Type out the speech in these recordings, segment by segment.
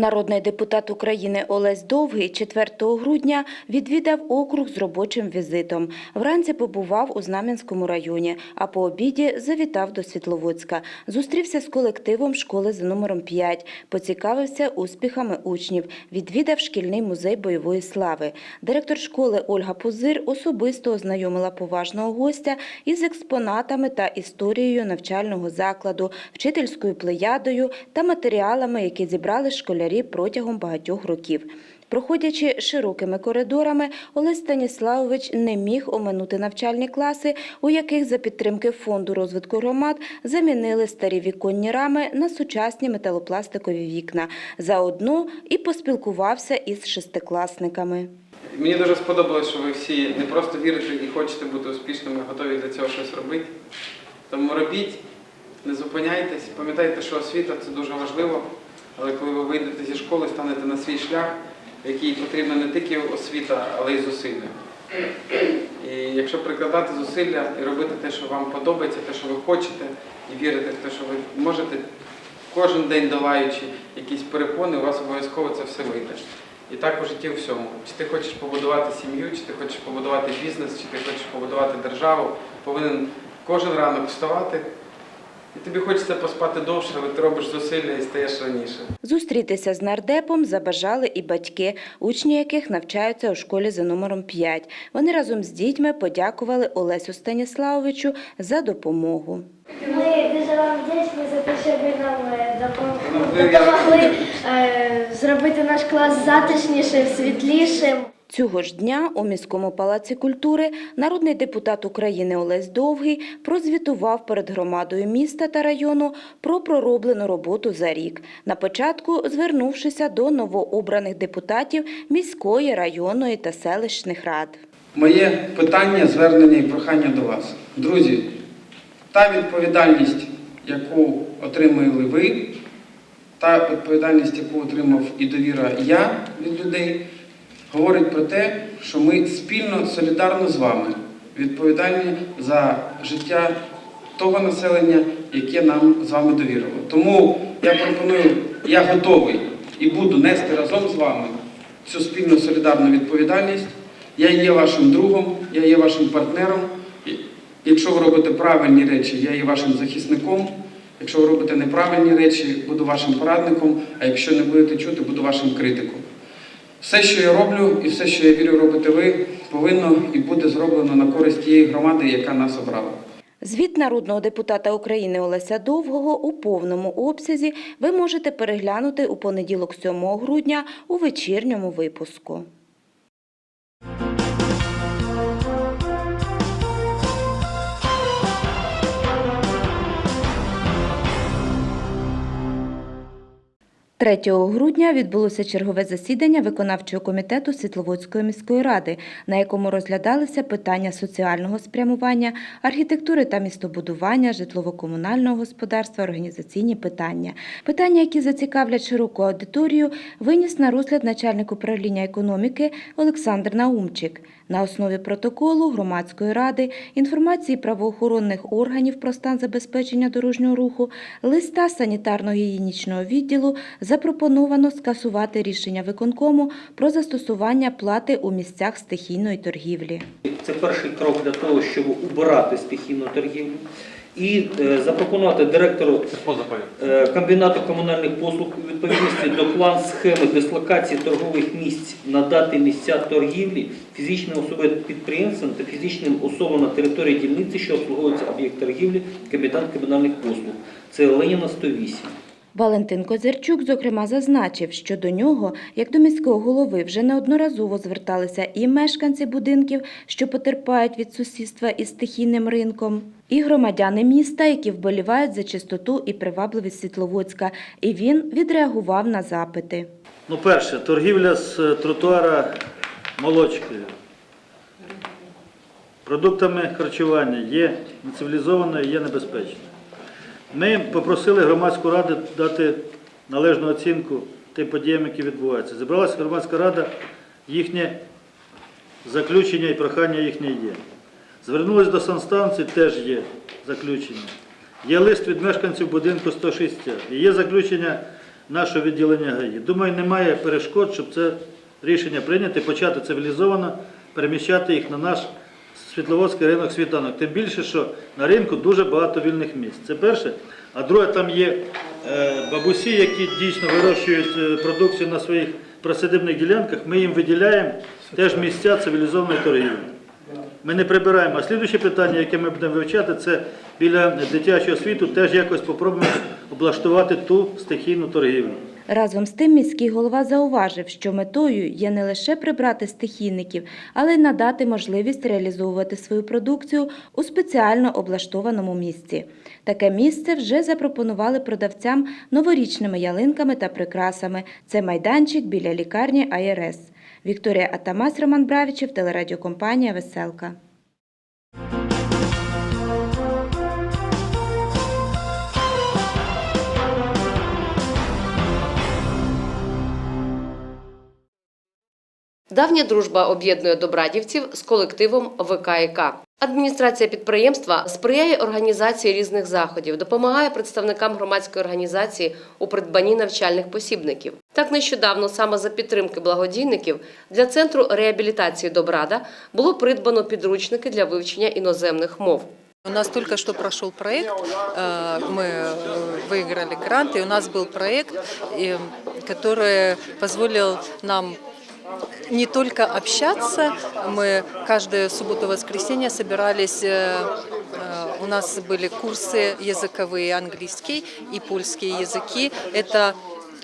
Народний депутат України Олесь Довгий 4 грудня відвідав округ з робочим візитом. Вранці побував у Знам'янському районі, а по обіді завітав до Світловодська. Зустрівся з колективом школи за номером 5, поцікавився успіхами учнів, відвідав шкільний музей бойової слави. Директор школи Ольга Пузир особисто ознайомила поважного гостя із експонатами та історією навчального закладу, вчительською плеядою та матеріалами, які зібрали школярі протягом багатьох років. Проходячи широкими коридорами, Олесь Станіславович не міг оминути навчальні класи, у яких за підтримки Фонду розвитку громад замінили старі віконні рами на сучасні металопластикові вікна. Заодно і поспілкувався із шестикласниками. Мені дуже сподобалось, що ви всі не просто вірите і хочете бути успішними, готові для цього щось робити. Тому робіть, не зупиняйтесь, пам'ятайте, що освіта це дуже важливо, але коли ви вийдете зі школи, станете на свій шлях, який потрібна не тільки освіта, але й зусилля. І якщо прикладати зусилля і робити те, що вам подобається, те, що ви хочете, і вірити в те, що ви можете кожен день долаючи якісь перепони, у вас обов'язково це все вийде. І так у житті у всьому. Чи ти хочеш побудувати сім'ю, чи ти хочеш побудувати бізнес, чи ти хочеш побудувати державу, повинен кожен ранок вставати. І тобі хочеться поспати довше, але ти робиш зусилля і стаєш раніше. Зустрітися з нардепом забажали і батьки, учні яких навчаються у школі за номером 5. Вони разом з дітьми подякували Олесю Станіславовичу за допомогу. Ми дуже вам вдячні за те, що ви нам е, допом- Ну, допомогли е, зробити наш клас затишнішим, світлішим. Цього ж дня у міському палаці культури народний депутат України Олесь Довгий прозвітував перед громадою міста та району про пророблену роботу за рік. На початку звернувшися до новообраних депутатів міської, районної та селищних рад. Моє питання, звернення і прохання до вас. Друзі, та відповідальність, яку отримали ви, та відповідальність, яку отримав і довіра я від людей, говорить про те, що ми спільно, солідарно з вами відповідальні за життя того населення, яке нам з вами довірило. Тому я пропоную, я готовий і буду нести разом з вами цю спільну солідарну відповідальність. Я є вашим другом, я є вашим партнером. Якщо ви робите правильні речі, я є вашим захисником. Якщо ви робите неправильні речі, буду вашим порадником, а якщо не будете чути, буду вашим критиком. Все, що я роблю, і все, що я вірю, робите ви, повинно і буде зроблено на користь тієї громади, яка нас обрала. Звіт народного депутата України Олеся Довгого у повному обсязі ви можете переглянути у понеділок 7 грудня у вечірньому випуску. – 3 грудня відбулося чергове засідання виконавчого комітету Світловодської міської ради, на якому розглядалися питання соціального спрямування, архітектури та містобудування, житлово-комунального господарства, організаційні питання. Питання, які зацікавлять широку аудиторію, виніс на розгляд начальник управління економіки Олександр Наумчик. На основі протоколу громадської ради, інформації правоохоронних органів про стан забезпечення дорожнього руху, листа санітарно-гігієнічного відділу запропоновано скасувати рішення виконкому про застосування плати у місцях стихійної торгівлі. Це перший крок для того, щоб убирати стихійну торгівлю і е, запропонувати директору е, комбінату комунальних послуг у відповідності до план схеми дислокації торгових місць надати місця торгівлі фізичним особам підприємцям та фізичним особам на території дільниці, що обслуговується об'єкт торгівлі, комбінат комунальних послуг. Це Леніна 108. Валентин Козирчук, зокрема, зазначив, що до нього, як до міського голови, вже неодноразово зверталися і мешканці будинків, що потерпають від сусідства із стихійним ринком, і громадяни міста, які вболівають за чистоту і привабливість Світловодська, і він відреагував на запити. Ну, перше, торгівля з е, тротуара молочкою. Продуктами харчування є нецивілізованою, є небезпечною. Ми попросили громадську раду дати належну оцінку тим подіям, які відбуваються. Зібралася громадська рада, їхнє заключення і прохання їхнє є. Звернулись до санстанції, теж є заключення. Є лист від мешканців будинку 160. І є заключення нашого відділення ГАІ. Думаю, немає перешкод, щоб це рішення прийняти, почати цивілізовано переміщати їх на наш Світловодський ринок світанок. Тим більше, що на ринку дуже багато вільних місць. Це перше. А друге, там є е, бабусі, які дійсно вирощують е, продукцію на своїх присадибних ділянках. Ми їм виділяємо теж місця цивілізованої торгівлі. Ми не прибираємо. А слідуюче питання, яке ми будемо вивчати, це біля дитячого світу теж якось попробуємо облаштувати ту стихійну торгівлю. Разом з тим міський голова зауважив, що метою є не лише прибрати стихійників, але й надати можливість реалізовувати свою продукцію у спеціально облаштованому місці. Таке місце вже запропонували продавцям новорічними ялинками та прикрасами. Це майданчик біля лікарні АРС. Вікторія Атамас, Роман Бравічев, телерадіокомпанія Веселка. Давня дружба об'єднує добрадівців з колективом ВКІК. Адміністрація підприємства сприяє організації різних заходів, допомагає представникам громадської організації у придбанні навчальних посібників. Так нещодавно, саме за підтримки благодійників, для центру реабілітації Добрада було придбано підручники для вивчення іноземних мов. У нас только что прошел проект, э, мы э, выиграли грант, и у нас был проект, и, который позволил нам не только общаться, мы каждую субботу-воскресенье собирались, э, э, у нас были курсы языковые, английский и польский языки. Это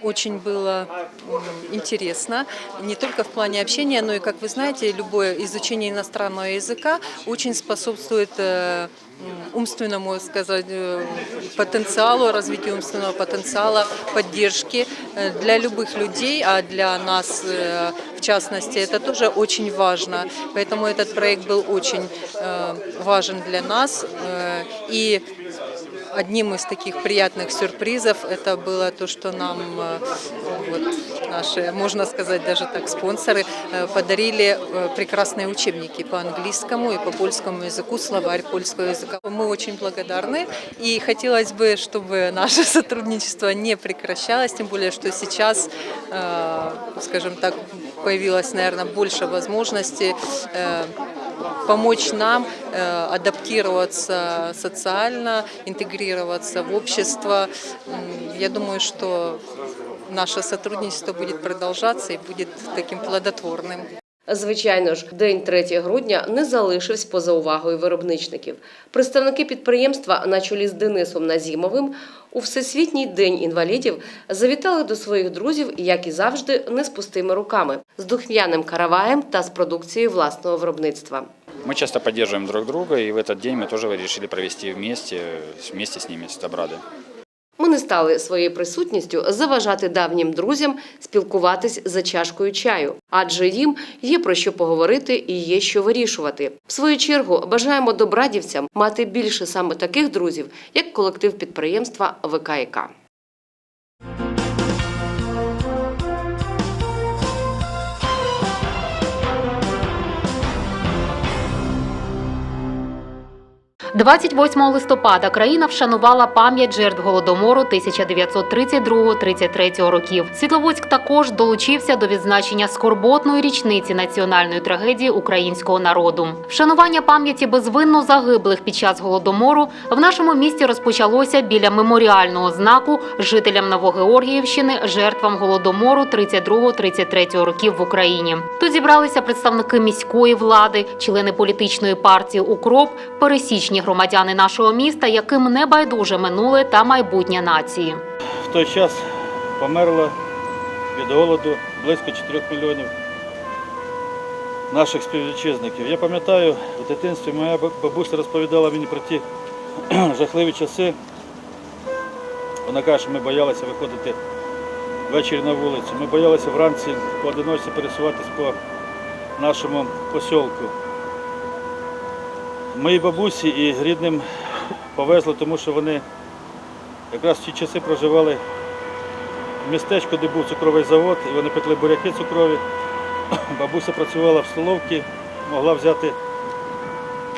очень было м, интересно, не только в плане общения, но и, как вы знаете, любое изучение иностранного языка очень способствует э, м, умственному сказать, э, потенциалу, развитию умственного потенциала, поддержки э, для любых людей, а для нас э, в частности это тоже очень важно. Поэтому этот проект был очень э, важен для нас. э, И Одним из таких приятных сюрпризов это было то, что нам э, вот, наши, можно сказать, даже так, спонсоры э, подарили э, прекрасные учебники по английскому и по польскому языку, словарь польского языка. Мы очень благодарны и хотелось бы, чтобы наше сотрудничество не прекращалось, тем более, что сейчас, э, скажем так, появилось, наверное, больше возможностей помочь нам адаптироваться социально, интегрироваться в общество. Я думаю, что наше сотрудничество будет продолжаться и будет таким плодотворным. Звичайно ж, день 3 грудня не залишився поза увагою виробничників. Представники підприємства на чолі з Денисом Назімовим у Всесвітній день інвалідів завітали до своїх друзів, як і завжди, не з пустими руками, з духмяним караваєм та з продукцією власного виробництва. Мы часто поддерживаем друг друга, и в этот день мы тоже решили провести вместе, вместе с ними, с Добрадой. Ми не стали своєю присутністю заважати давнім друзям спілкуватись за чашкою чаю, адже їм є про що поговорити і є що вирішувати. В свою чергу бажаємо добрадівцям мати більше саме таких друзів, як колектив підприємства ВКІК. – 28 листопада країна вшанувала пам'ять жертв голодомору 1932-33 років. Світловодськ також долучився до відзначення скорботної річниці національної трагедії українського народу. Вшанування пам'яті безвинно загиблих під час голодомору в нашому місті розпочалося біля меморіального знаку жителям Новогеоргіївщини, жертвам голодомору 32-33 років в Україні. Тут зібралися представники міської влади, члени політичної партії Укроп, пересічні громадяни нашого міста, яким не байдуже минуле та майбутнє нації. В той час померло від голоду близько 4 мільйонів наших співвітчизників. Я пам'ятаю, в дитинстві моя бабуся розповідала мені про ті жахливі часи. Вона каже, що ми боялися виходити ввечері на вулицю. Ми боялися вранці поодиночці пересуватись по нашому посілку. Моїй бабусі і рідним повезло, тому що вони якраз в ті часи проживали в містечку, де був цукровий завод, і вони пекли буряки цукрові. Бабуся працювала в столовці, могла взяти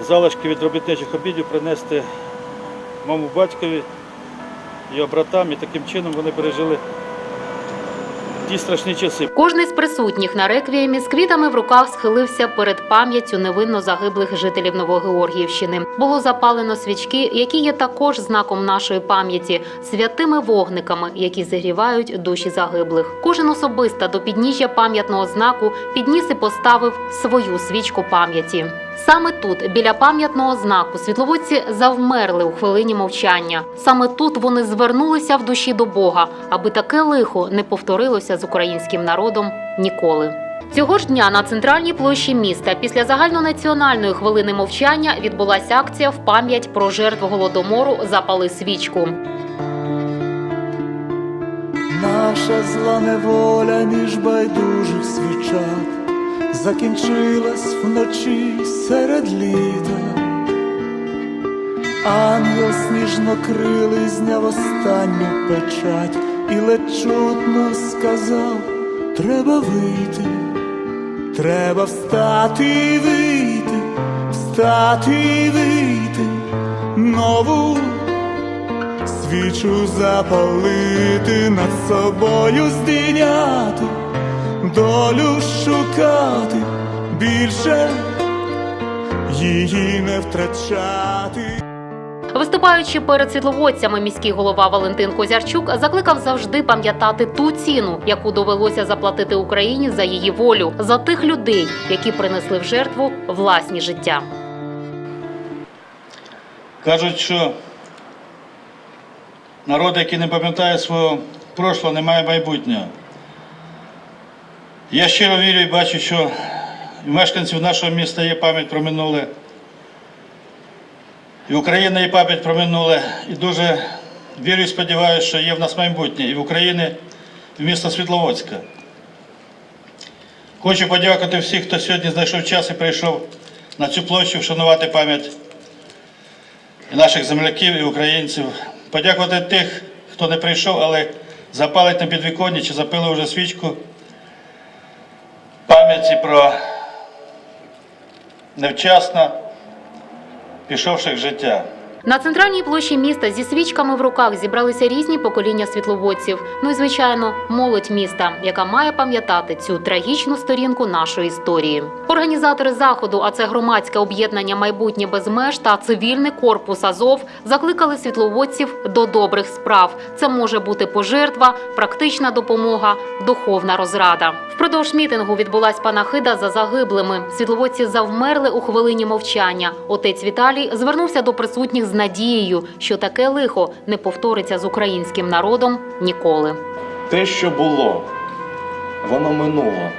залишки від робітничих обідів, принести моєму батькові, його братам, і таким чином вони пережили ті страшні часи. Кожний з присутніх на реквіємі з квітами в руках схилився перед пам'яттю невинно загиблих жителів Новогеоргіївщини. Було запалено свічки, які є також знаком нашої пам'яті, святими вогниками, які зігрівають душі загиблих. Кожен особисто до підніжжя пам'ятного знаку підніс і поставив свою свічку пам'яті. Саме тут, біля пам'ятного знаку, світловодці завмерли у хвилині мовчання. Саме тут вони звернулися в душі до Бога, аби таке лихо не повторилося з українським народом ніколи. Цього ж дня на центральній площі міста після загальнонаціональної хвилини мовчання відбулася акція в пам'ять про жертв голодомору Запали свічку. Наша зла неволя між байдужих свічат закінчилась вночі серед літа. Ангел сніжнокрилий зняв останню печать і ледь чутно сказав: треба вийти, треба встати і вийти, встати і вийти, нову свічу запалити, над собою здійняти, долю шукати, більше її не втрачати. Виступаючи перед світловодцями, міський голова Валентин Козярчук закликав завжди пам'ятати ту ціну, яку довелося заплатити Україні за її волю, за тих людей, які принесли в жертву власні життя. Кажуть, що народ, який не пам'ятає свого прошлого, не має майбутнього. Я щиро вірю і бачу, що в мешканців нашого міста є пам'ять про минуле. І Україна є пам'ять про минуле. І дуже вірю і сподіваюся, що є в нас майбутнє і в Україні, і в місто Світловодська. Хочу подякувати всіх, хто сьогодні знайшов час і прийшов на цю площу вшанувати пам'ять наших земляків і українців. Подякувати тих, хто не прийшов, але запалить на підвіконні чи запили вже свічку пам'яті про невчасно пішовших життя. На центральній площі міста зі свічками в руках зібралися різні покоління світловодців. Ну і звичайно, молодь міста, яка має пам'ятати цю трагічну сторінку нашої історії. Організатори заходу, а це громадське об'єднання майбутнє без меж та цивільний корпус Азов, закликали світловодців до добрих справ. Це може бути пожертва, практична допомога, духовна розрада. Впродовж мітингу відбулась панахида за загиблими. Світловодці завмерли у хвилині мовчання. Отець Віталій звернувся до присутніх з надією, що таке лихо не повториться з українським народом ніколи. Те, що було, воно минуло.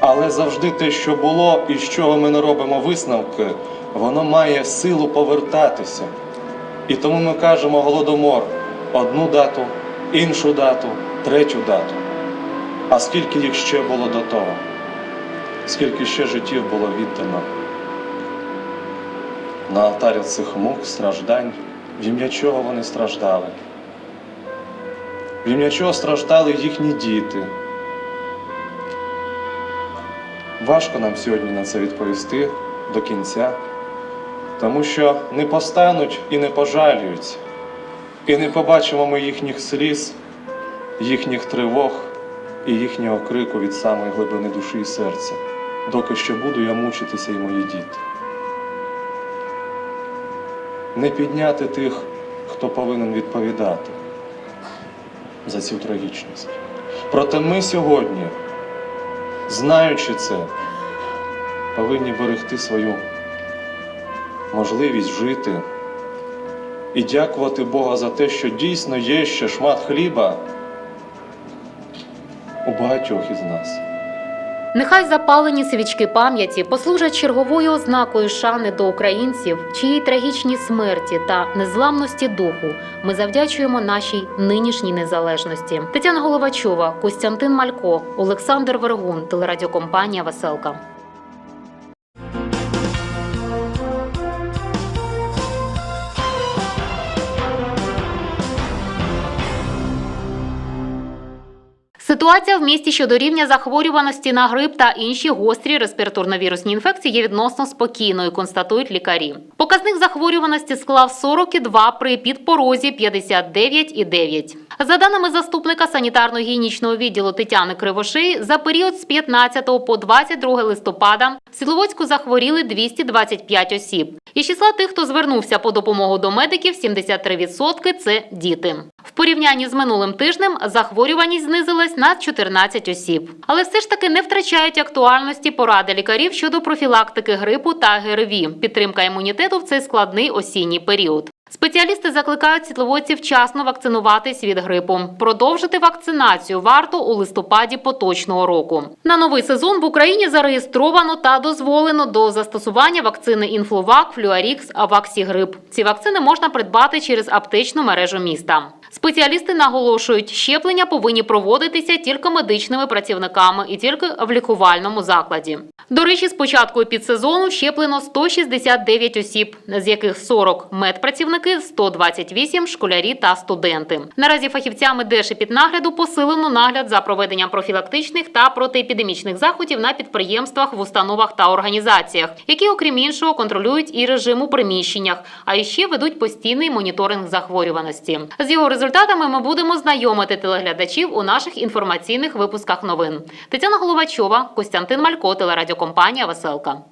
Але завжди те, що було і з чого ми не робимо висновки, воно має силу повертатися. І тому ми кажемо голодомор одну дату, іншу дату, третю дату. А скільки їх ще було до того? Скільки ще життів було віддано? На алтарі цих мук, страждань, в ім'я чого вони страждали? В ім'я чого страждали їхні діти. Важко нам сьогодні на це відповісти до кінця, тому що не постануть і не пожалюються, і не побачимо ми їхніх сліз, їхніх тривог і їхнього крику від самої глибини душі і серця, доки ще буду я мучитися і мої діти. Не підняти тих, хто повинен відповідати за цю трагічність. Проте ми сьогодні, знаючи це, повинні берегти свою можливість жити і дякувати Бога за те, що дійсно є ще шмат хліба у багатьох із нас. Нехай запалені свічки пам'яті послужать черговою ознакою шани до українців, чиї трагічній смерті та незламності духу ми завдячуємо нашій нинішній незалежності. Тетяна Головачова, Костянтин Малько, Олександр Вергун, телерадіокомпанія Веселка. Ситуація в місті щодо рівня захворюваності на грип та інші гострі респіраторно-вірусні інфекції є відносно спокійною, констатують лікарі. Показник захворюваності склав 42 при підпорозі 59,9. За даними заступника санітарно-гігієнічного відділу Тетяни Кривошеї, за період з 15 по 22 листопада в Світловодську захворіли 225 осіб. Із числа тих, хто звернувся по допомогу до медиків, 73% – це діти. В порівнянні з минулим тижнем захворюваність знизилась на 14 осіб. Але все ж таки не втрачають актуальності поради лікарів щодо профілактики грипу та ГРВІ, підтримка імунітету в цей складний осінній період. Спеціалісти закликають світловодців вчасно вакцинуватись від грипу. Продовжити вакцинацію варто у листопаді поточного року. На новий сезон в Україні зареєстровано та дозволено до застосування вакцини Інфлувак, Флюарікс, Аваксігрип. Ці вакцини можна придбати через аптечну мережу міста. Спеціалісти наголошують, щеплення повинні проводитися тільки медичними працівниками і тільки в лікувальному закладі. До речі, з початку підсезону щеплено 169 осіб, з яких 40 – медпрацівники, 128 – школярі та студенти. Наразі фахівцями Держепіднагляду посилено нагляд за проведенням профілактичних та протиепідемічних заходів на підприємствах, в установах та організаціях, які, окрім іншого, контролюють і режим у приміщеннях, а іще ведуть постійний моніторинг захворюваності. З його результатами ми будемо знайомити телеглядачів у наших інформаційних випусках новин. Тетяна Головачова, Костянтин Малько, телерадіокомпанія Веселка.